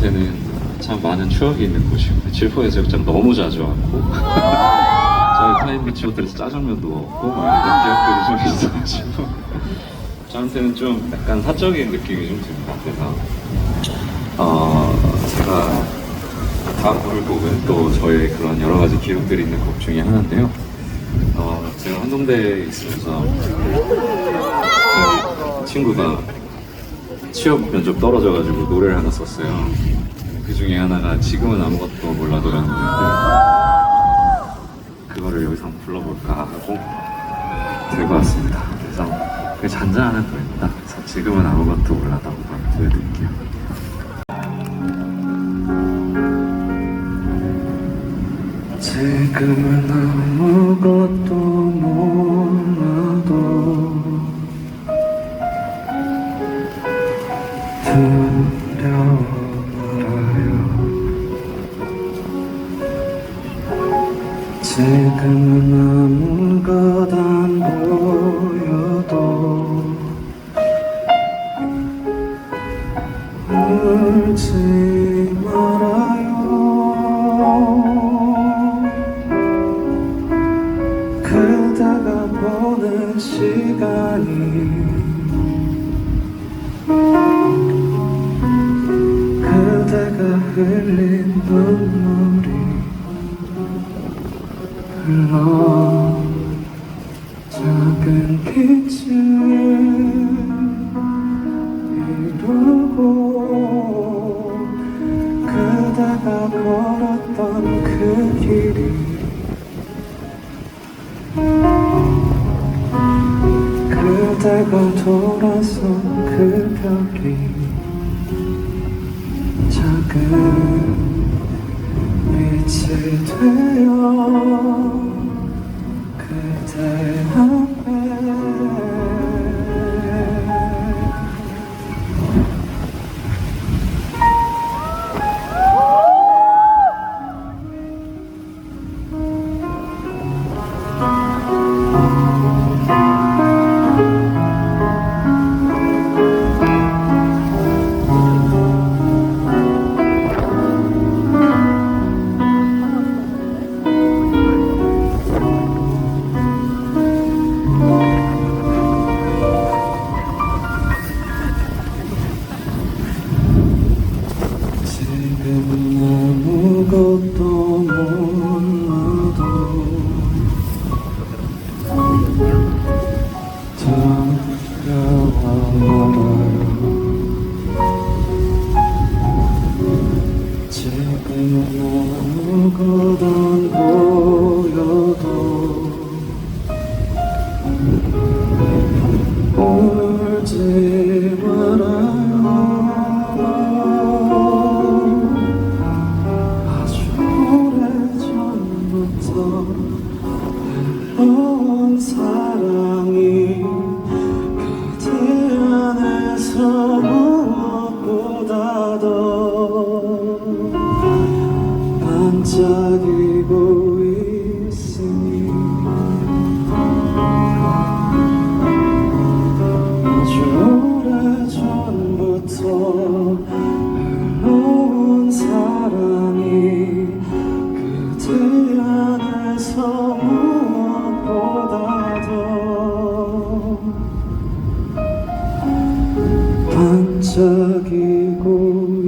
저한테는 참 많은 추억이 있는 곳이고 칠포 해수욕장 너무 자주 왔고 저희 파인비치 호텔에서 짜장면도 먹고 막 이런 기억들이 좀 있어가지고. 저한테는 좀 약간 사적인 느낌이 좀 드는 것 같아서. 어, 제가 다음 곡을 곡은 또 저의 그런 여러 가지 기억들이 있는 곡 중에 하나인데요. 어, 제가 한동대에 있으면서 저희 친구가 취업 면접 떨어져가지고 노래를 하나 썼어요. 그 중에 하나가 지금은 아무것도 몰라도라는 노래인데 그거를 여기서 한번 불러볼까 하고 들고 왔습니다. 그래서 그 잔잔한 노래입니다. 그래서 지금은 아무것도 몰라도 한번 들려드릴게요. 지금은 아무것도 몰라 두려워 말아요 지금은 아무것 안 보여도 울지 말아요. 그대가 보는 시간이 그대가 흘린 눈물이 흘러 작은 빛을 이루고 그대가 걸었던 그 길이 그대가 돌아선 그 벽이 작은 빛이 되어 것도 몰라도. 두려워 말아요 지금은 아무것 안 보여도 사랑이 그대 안에서 무엇보다 더 반짝이고 있으니 아주 오래전부터 Kikum.